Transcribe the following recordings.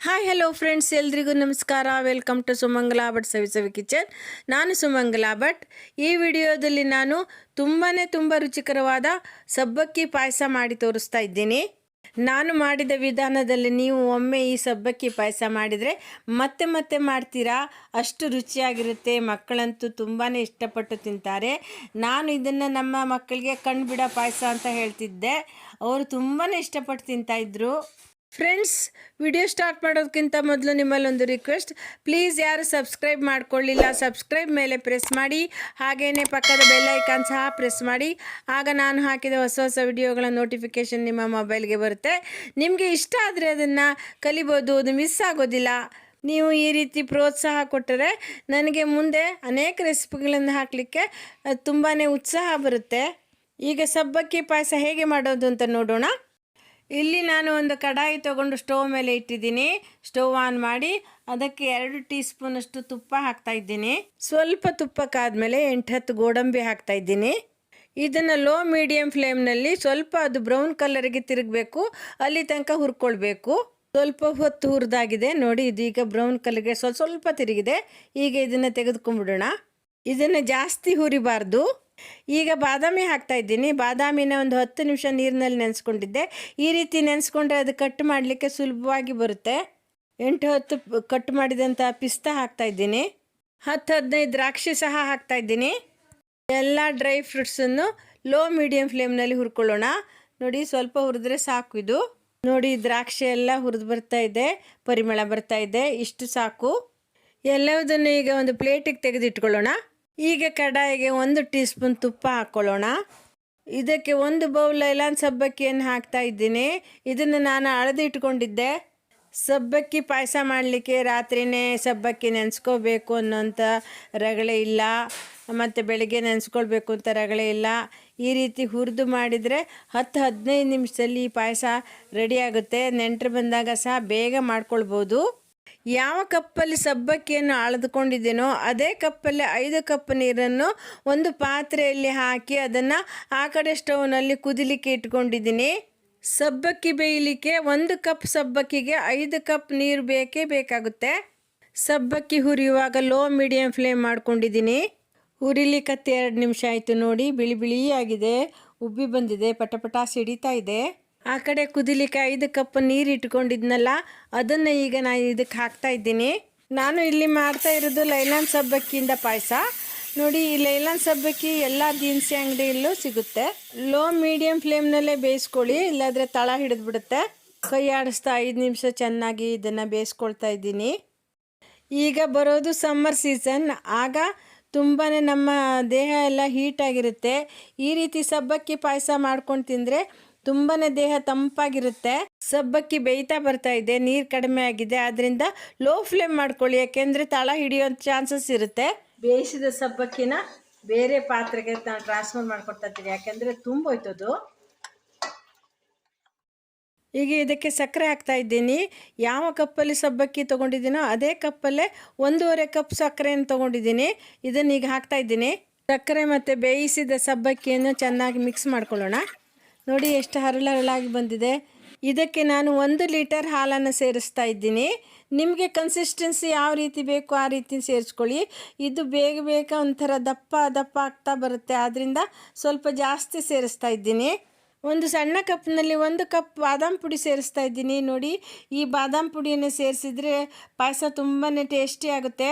Hi hello friends ಎಲ್ರಿಗೂ ನಮಸ್ಕಾರ. Welcome to Sumangala Bhat Savi Savi kitchen ನಾನು ಸುಮಂಗಲಾ ಭಟ್. ಈ ವಿಡಿಯೋದಲ್ಲಿ ನಾನು ತುಂಬಾ ತುಂಬ ರುಚಿಕರವಾದ ಸಬ್ಬಕ್ಕಿ ಪಾಯಸ ಮಾಡಿ ತೋರಿಸ್ತಾ ಇದ್ದೀನಿ. ನಾನು ಮಾಡಿದ ವಿಧಾನದಲ್ಲಿ ನೀವು ಒಮ್ಮೆ ಈ ಸಬ್ಬಕ್ಕಿ ಪಾಯಸ ಮಾಡಿದರೆ ಮತ್ತೆ ಮತ್ತೆ ಮಾಡ್ತೀರಾ? ಅಷ್ಟು ರುಚಿಯಾಗಿರುತ್ತೆ. ಮಕ್ಕಳಂತೂ ತುಂಬಾ ಇಷ್ಟಪಟ್ಟು ತಿಂತಾರೆ. ನಾನು ಇದನ್ನು ನಮ್ಮ ಮಕ್ಕಳಿಗೆ ಕಣ್ಬಿಡ ಪಾಯಸ ಅಂತ ಹೇಳ್ತಿದ್ದೆ. ಅವರು ತುಂಬಾ ಇಷ್ಟಪಟ್ಟು ತಿಂತಾಯಿದ್ರು ಫ್ರೆಂಡ್ಸ್ ವಿಡಿಯೋ ಸ್ಟಾರ್ಟ್ ಮಾಡೋದಕ್ಕಿಂತ ಮೊದಲು ನಿಮ್ಮಲ್ಲೊಂದು ರಿಕ್ವೆಸ್ಟ್ ಪ್ಲೀಸ್ ಯಾರು ಸಬ್ಸ್ಕ್ರೈಬ್ ಮಾಡ್ಕೊಳ್ಳಿಲ್ಲ ಸಬ್ಸ್ಕ್ರೈಬ್ ಮೇಲೆ ಪ್ರೆಸ್ ಮಾಡಿ. ಹಾಗೆಯೇ ಪಕ್ಕದ ಬೆಲ್ ಐಕಾನ್ ಸಹ ಪ್ರೆಸ್ ಮಾಡಿ. ಆಗ ನಾನು ಹಾಕಿದ ಹೊಸ ಹೊಸ ವಿಡಿಯೋಗಳ ನೋಟಿಫಿಕೇಷನ್ ನಿಮ್ಮ ಮೊಬೈಲ್ಗೆ ಬರುತ್ತೆ. ನಿಮಗೆ ಇಷ್ಟ ಆದರೆ ಅದನ್ನು ಕಲಿಬೋದು, ಅದು ಮಿಸ್ ಆಗೋದಿಲ್ಲ. ನೀವು ಈ ರೀತಿ ಪ್ರೋತ್ಸಾಹ ಕೊಟ್ಟರೆ ನನಗೆ ಮುಂದೆ ಅನೇಕ ರೆಸಿಪಿಗಳನ್ನು ಹಾಕಲಿಕ್ಕೆ ತುಂಬಾ ಉತ್ಸಾಹ ಬರುತ್ತೆ. ಈಗ ಸಬ್ಬಕ್ಕಿ ಪಾಯಸ ಹೇಗೆ ಮಾಡೋದು ಅಂತ ನೋಡೋಣ. ಇಲ್ಲಿ ನಾನು ಒಂದು ಕಡಾಯಿ ತಗೊಂಡು ಸ್ಟೋವ್ ಮೇಲೆ ಇಟ್ಟಿದ್ದೀನಿ. ಸ್ಟೋವ್ ಆನ್ ಮಾಡಿ ಅದಕ್ಕೆ ಎರಡು ಟೀ ಸ್ಪೂನಷ್ಟು ತುಪ್ಪ ಹಾಕ್ತಾ ಇದ್ದೀನಿ. ಸ್ವಲ್ಪ ತುಪ್ಪಕ್ಕಾದ್ಮೇಲೆ ಎಂಟು ಹತ್ತು ಗೋಡಂಬಿ ಹಾಕ್ತಾ ಇದ್ದೀನಿ. ಇದನ್ನು ಲೋ ಮೀಡಿಯಮ್ ಫ್ಲೇಮ್ನಲ್ಲಿ ಸ್ವಲ್ಪ ಅದು ಬ್ರೌನ್ ಕಲರ್ಗೆ ತಿರುಗಬೇಕು, ಅಲ್ಲಿ ತನಕ ಹುರ್ಕೊಳ್ಬೇಕು. ಸ್ವಲ್ಪ ಹೊತ್ತು ಹುರಿದಾಗಿದೆ. ನೋಡಿ ಇದೀಗ ಬ್ರೌನ್ ಕಲರ್ಗೆ ಸ್ವಲ್ಪ ಸ್ವಲ್ಪ ತಿರುಗಿದೆ. ಈಗ ಇದನ್ನು ತೆಗೆದುಕೊಂಡ್ಬಿಡೋಣ. ಇದನ್ನು ಜಾಸ್ತಿ ಹುರಿಬಾರ್ದು. ಈಗ ಬಾದಾಮಿ ಹಾಕ್ತಾ ಇದ್ದೀನಿ. ಬಾದಾಮಿನ ಒಂದು ಹತ್ತು ನಿಮಿಷ ನೀರಿನಲ್ಲಿ ನೆನೆಸ್ಕೊಂಡಿದ್ದೆ. ಈ ರೀತಿ ನೆನೆಸ್ಕೊಂಡ್ರೆ ಅದು ಕಟ್ ಮಾಡಲಿಕ್ಕೆ ಸುಲಭವಾಗಿ ಬರುತ್ತೆ. ಎಂಟು ಹತ್ತು ಕಟ್ ಮಾಡಿದಂಥ ಪಿಸ್ತಾ ಹಾಕ್ತಾ ಇದ್ದೀನಿ. ಹತ್ತು ಹದಿನೈದು ದ್ರಾಕ್ಷಿ ಸಹ ಹಾಕ್ತಾ ಇದ್ದೀನಿ. ಎಲ್ಲ ಡ್ರೈ ಫ್ರೂಟ್ಸನ್ನು ಲೋ ಮೀಡಿಯಂ ಫ್ಲೇಮ್ನಲ್ಲಿ ಹುರ್ಕೊಳ್ಳೋಣ. ನೋಡಿ, ಸ್ವಲ್ಪ ಹುರಿದ್ರೆ ಸಾಕು ಇದು. ನೋಡಿ, ದ್ರಾಕ್ಷಿ ಎಲ್ಲ ಹುರಿದು ಬರ್ತಾ ಇದೆ. ಪರಿಮಳ ಬರ್ತಾ ಇದೆ. ಇಷ್ಟು ಸಾಕು. ಎಲ್ಲವುದನ್ನು ಈಗ ಒಂದು ಪ್ಲೇಟಿಗೆ ತೆಗೆದಿಟ್ಕೊಳ್ಳೋಣ. ಈಗ ಕಡಾಯಿಗೆ ಒಂದು ಟೀ ಸ್ಪೂನ್ ತುಪ್ಪ ಹಾಕ್ಕೊಳ್ಳೋಣ ಇದಕ್ಕೆ ಒಂದು ಬೌಲ್ ಐಲಾನ್ ಸಬ್ಬಕ್ಕಿಯನ್ನು ಹಾಕ್ತಾ ಇದ್ದೀನಿ. ಇದನ್ನು ನಾನು ಅಳದಿ ಇಟ್ಕೊಂಡಿದ್ದೆ ಸಬ್ಬಕ್ಕಿ ಪಾಯಸ ಮಾಡಲಿಕ್ಕೆ ರಾತ್ರಿನೇ ಸಬ್ಬಕ್ಕಿ ನೆನೆಸ್ಕೋಬೇಕು ಅನ್ನೋಂಥ ರಗಳೆ ಇಲ್ಲ. ಮತ್ತು ಬೆಳಗ್ಗೆ ನೆನೆಸ್ಕೊಳ್ಬೇಕು ಅಂತ ರಗಳೆ ಇಲ್ಲ. ಈ ರೀತಿ ಹುರಿದು ಮಾಡಿದರೆ ಹತ್ತು ಹದಿನೈದು ನಿಮಿಷದಲ್ಲಿ ಈ ಪಾಯಸ ರೆಡಿಯಾಗುತ್ತೆ ನೆಂಟರು ಬಂದಾಗ ಸಹ ಬೇಗ ಮಾಡ್ಕೊಳ್ಬೋದು. ಯಾವ ಕಪ್ಪಲ್ಲಿ ಸಬ್ಬಕ್ಕಿಯನ್ನು ಅಳೆದುಕೊಂಡಿದ್ದೇನೋ, ಅದೇ ಕಪ್ಪಲ್ಲಿ ಐದು ಕಪ್ ನೀರನ್ನು ಒಂದು ಪಾತ್ರೆಯಲ್ಲಿ ಹಾಕಿ ಅದನ್ನು ಆ ಕಡೆ ಸ್ಟೌವ್ನಲ್ಲಿ ಕುದಿಲಿಕ್ಕೆ ಇಟ್ಕೊಂಡಿದ್ದೀನಿ. ಸಬ್ಬಕ್ಕಿ ಬೇಯಲಿಕ್ಕೆ ಒಂದು ಕಪ್ ಸಬ್ಬಕ್ಕಿಗೆ ಐದು ಕಪ್ ನೀರು ಬೇಕೇ ಬೇಕಾಗುತ್ತೆ. ಸಬ್ಬಕ್ಕಿ ಹುರಿಯುವಾಗ ಲೋ ಮೀಡಿಯಮ್ ಫ್ಲೇಮ್ ಮಾಡ್ಕೊಂಡಿದ್ದೀನಿ. ಹುರಿಲಿಕ್ಕೆ ಎರಡು ನಿಮಿಷ ಆಯಿತು ನೋಡಿ, ಬಿಳಿ ಬಿಳಿಯಾಗಿದೆ. ಉಬ್ಬಿ ಬಂದಿದೆ, ಪಟಪಟ ಸಿಡಿತಾ ಇದೆ. ಆ ಕಡೆ ಕುದಿಲಿಕ್ಕೆ ಐದು ಕಪ್ ನೀರು ಇಟ್ಕೊಂಡಿದ್ನಲ್ಲ, ಅದನ್ನು ಈಗ ನಾನು ಇದಕ್ಕೆ ಹಾಕ್ತಾ ಇದ್ದೀನಿ. ನಾನು ಇಲ್ಲಿ ಮಾಡ್ತಾ ಇರೋದು ಲೈಲಾನ್ ಸಬ್ಬಕ್ಕಿಯಿಂದ ಪಾಯಸ. ನೋಡಿ, ಈ ಲೈಲಾನ್ ಸಬ್ಬಕ್ಕಿ ಎಲ್ಲ ದಿನಸಿ ಅಂಗಡಿಯಲ್ಲೂ ಸಿಗುತ್ತೆ. ಲೋ ಮೀಡಿಯಂ ಫ್ಲೇಮ್ನಲ್ಲೇ ಬೇಯಿಸ್ಕೊಳ್ಳಿ, ಇಲ್ಲಾಂದರೆ ತಳ ಹಿಡಿದ್ಬಿಡುತ್ತೆ. ಕೈ ಆಡಿಸ್ತಾ ಐದು ನಿಮಿಷ ಚೆನ್ನಾಗಿ ಇದನ್ನು ಬೇಯಿಸ್ಕೊಳ್ತಾ ಇದ್ದೀನಿ. ಈಗ ಬರೋದು ಸಮ್ಮರ್ ಸೀಸನ್ ಆಗ ತುಂಬಾ ನಮ್ಮ ದೇಹ ಎಲ್ಲ ಹೀಟಾಗಿರುತ್ತೆ ಈ ರೀತಿ ಸಬ್ಬಕ್ಕಿ ಪಾಯಸ ಮಾಡ್ಕೊಂಡು ತಿಂದರೆ ತುಂಬಾ ದೇಹ ತಂಪಾಗಿರುತ್ತೆ. ಸಬ್ಬಕ್ಕಿ ಬೇಯ್ತಾ ಬರ್ತಾ ಇದೆ, ನೀರು ಕಡಿಮೆ ಆಗಿದೆ. ಆದ್ರಿಂದ ಲೋ ಫ್ಲೇಮ್ ಮಾಡ್ಕೊಳ್ಳಿ, ಯಾಕೆಂದ್ರೆ ತಳ ಹಿಡಿಯೋ ಚಾನ್ಸಸ್ ಇರುತ್ತೆ. ಬೇಯಿಸಿದ ಸಬ್ಬಕ್ಕಿನ ಬೇರೆ ಪಾತ್ರೆಗೆ ನಾನು ಟ್ರಾನ್ಸ್ಫರ್ ಮಾಡ್ಕೊಡ್ತಾ ಇದ್ದೀನಿ. ಯಾಕೆಂದ್ರೆ ತುಂಬೋಯ್ತದು ಈಗ ಇದಕ್ಕೆ ಸಕ್ಕರೆ ಹಾಕ್ತಾ ಇದ್ದೀನಿ. ಯಾವ ಕಪ್ಪಲ್ಲಿ ಸಬ್ಬಕ್ಕಿ ತೊಗೊಂಡಿದ್ದೀನೋ ಅದೇ ಕಪ್ಪಲ್ಲೇ ಒಂದೂವರೆ ಕಪ್ ಸಕ್ಕರೆಯನ್ನು ತೊಗೊಂಡಿದ್ದೀನಿ. ಇದನ್ನು ಈಗ ಹಾಕ್ತಾ ಇದ್ದೀನಿ. ಸಕ್ಕರೆ ಮತ್ತು ಬೇಯಿಸಿದ ಸಬ್ಬಕ್ಕಿಯನ್ನು ಚೆನ್ನಾಗಿ ಮಿಕ್ಸ್ ಮಾಡ್ಕೊಳ್ಳೋಣ. ನೋಡಿ ಎಷ್ಟು ಹರಳರಳಾಗಿ ಬಂದಿದೆ. ಇದಕ್ಕೆ ನಾನು ಒಂದು ಲೀಟರ್ ಹಾಲನ್ನು ಸೇರಿಸ್ತಾ ಇದ್ದೀನಿ. ನಿಮಗೆ ಕನ್ಸಿಸ್ಟೆನ್ಸಿ ಯಾವ ರೀತಿ ಬೇಕು ಆ ರೀತಿ ಸೇರಿಸ್ಕೊಳ್ಳಿ. ಇದು ಬೇಗ ಬೇಗ ಒಂಥರ ದಪ್ಪ ದಪ್ಪ ಆಗ್ತಾ ಬರುತ್ತೆ. ಆದ್ದರಿಂದ ಸ್ವಲ್ಪ ಜಾಸ್ತಿ ಸೇರಿಸ್ತಾ ಇದ್ದೀನಿ. ಒಂದು ಸಣ್ಣ ಕಪ್ನಲ್ಲಿ ಒಂದು ಕಪ್ ಬಾದಾಮ್ ಪುಡಿ ಸೇರಿಸ್ತಾ ಇದ್ದೀನಿ. ನೋಡಿ, ಈ ಬಾದಾಮ್ ಪುಡಿಯನ್ನು ಸೇರಿಸಿದರೆ ಪಾಯಸ ತುಂಬಾ ಟೇಸ್ಟಿ ಆಗುತ್ತೆ.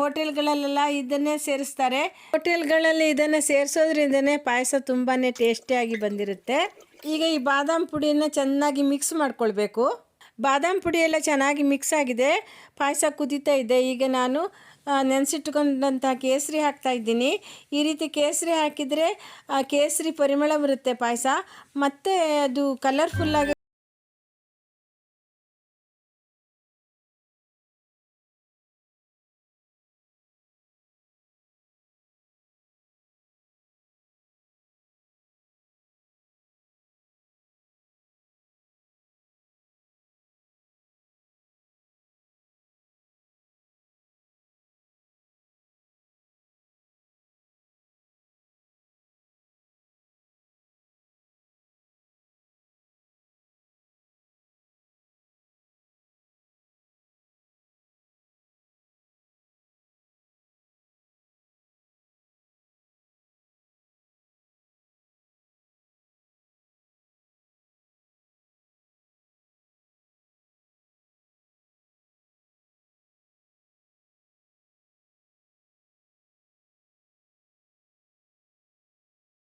ಹೋಟೆಲ್ಗಳಲ್ಲೆಲ್ಲ ಇದನ್ನೇ ಸೇರಿಸ್ತಾರೆ. ಹೋಟೆಲ್ಗಳಲ್ಲಿ ಇದನ್ನು ಸೇರಿಸೋದ್ರಿಂದನೇ ಪಾಯಸ ತುಂಬಾ ಟೇಸ್ಟಿಯಾಗಿ ಬಂದಿರುತ್ತೆ. ಈಗ ಈ ಬಾದಾಮ್ ಪುಡಿಯನ್ನು ಚೆನ್ನಾಗಿ ಮಿಕ್ಸ್ ಮಾಡ್ಕೊಳ್ಬೇಕು. ಬಾದಾಮ್ ಪುಡಿಯೆಲ್ಲ ಚೆನ್ನಾಗಿ ಮಿಕ್ಸ್ ಆಗಿದೆ. ಪಾಯಸ ಕುದೀತಾ ಇದೆ. ಈಗ ನಾನು ನೆನೆಸಿಟ್ಕೊಂಡಂಥ ಕೇಸರಿ ಹಾಕ್ತಾ ಇದ್ದೀನಿ. ಈ ರೀತಿ ಕೇಸರಿ ಹಾಕಿದರೆ ಕೇಸರಿ ಪರಿಮಳ ಬರುತ್ತೆ ಪಾಯಸ. ಮತ್ತು ಅದು ಕಲರ್ಫುಲ್ಲಾಗಿ